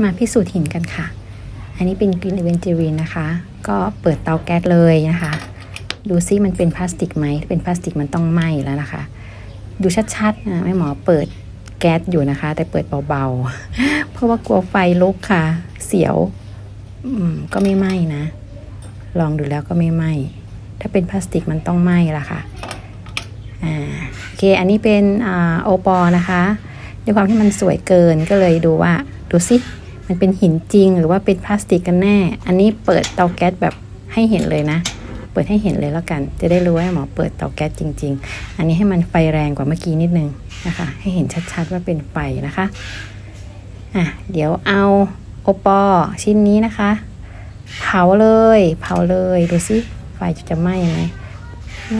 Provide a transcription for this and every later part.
มาพิสูจน์หินกันค่ะ อันนี้เป็นกรีนเวนเจอรีนนะคะ ก็เปิดเตาแก๊สเลยนะคะ ดูซิมันเป็นพลาสติกไหมเป็นพลาสติกมันต้องไหม้แล้วนะคะ ดูชัดๆนะแม่หมอเปิดแก๊สอยู่นะคะ แต่เปิดเบาๆ เพราะว่ากลัวไฟลุกค่ะ เสียวก็ไม่ไหม้นะ ลองดูแล้วก็ไม่ไหม้ถ้าเป็นพลาสติกมันต้องไหม้ละค่ะอ่าโอเค อันนี้เป็นอ่าโอปอนะคะด้วยความที่มันสวยเกินก็เลยดูว่า ดูสิ มันเป็นหินจริงหรือว่าเป็นพลาสติกกันแน่ อันนี้เปิดเตาแก๊สแบบให้เห็นเลยนะ เปิดให้เห็นเลยแล้วกัน จะได้รู้ว่าหมอเปิดเตาแก๊สจริง ๆ อันนี้ให้มันไฟแรงกว่าเมื่อกี้นิดนึงนะคะ ให้เห็นชัดๆว่าเป็นไฟนะคะอะเดี๋ยวเอาโอปอชิ้นนี้นะคะ เผาเลย เผาเลยดูสิไฟจะไหม้ไหม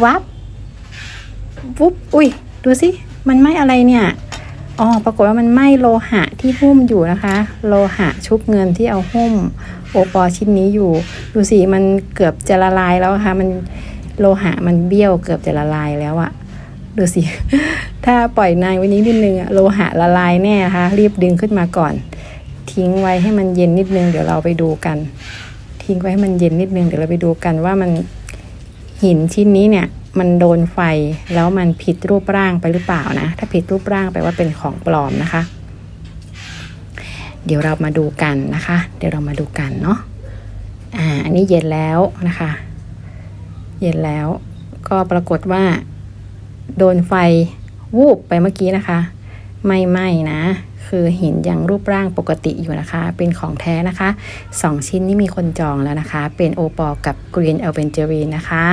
วับวุบอุ้ยดูสิมันไหม้อะไรเนี่ย อ๋อปรากฏว่ามันไหม้โลหะที่หุ้มอยู่นะคะ โลหะชุบเงินที่เอาหุ้มโอปอชิ้นนี้อยู่ ดูสิมันเกือบจะละลายแล้วค่ะ มันโลหะมันเบี้ยวเกือบจะละลายแล้วอะดูสิ ถ้าปล่อยนานไว้นี้นิดนึงอะโลหะละลายแน่นะคะ รีบดึงขึ้นมาก่อน ทิ้งไว้ให้มันเย็นนิดนึง เดี๋ยวเราไปดูกัน ทิ้งไว้ให้มันเย็นนิดนึง เดี๋ยวเราไปดูกันว่ามันหินชิ้นนี้เนี่ย มันโดนไฟแล้วมันผิดรูปร่างไปหรือเปล่านะ ถ้าผิดรูปร่างแปลว่าเป็นของปลอมนะคะ เดี๋ยวเรามาดูกันนะคะ เดี๋ยวเรามาดูกันเนาะอ่าอันนี้เย็นแล้วนะคะ เย็นแล้วก็ปรากฏว่า โดนไฟวูบไปเมื่อกี้นะคะ ไม่ไหม้นะคือหินยังรูปร่างปกติอยู่นะคะ เป็นของแท้นะคะสองชิ้นนี้มีคนจองแล้วนะคะ เป็นโอปอลกับกรีนเอลเวนเจอรีนะคะ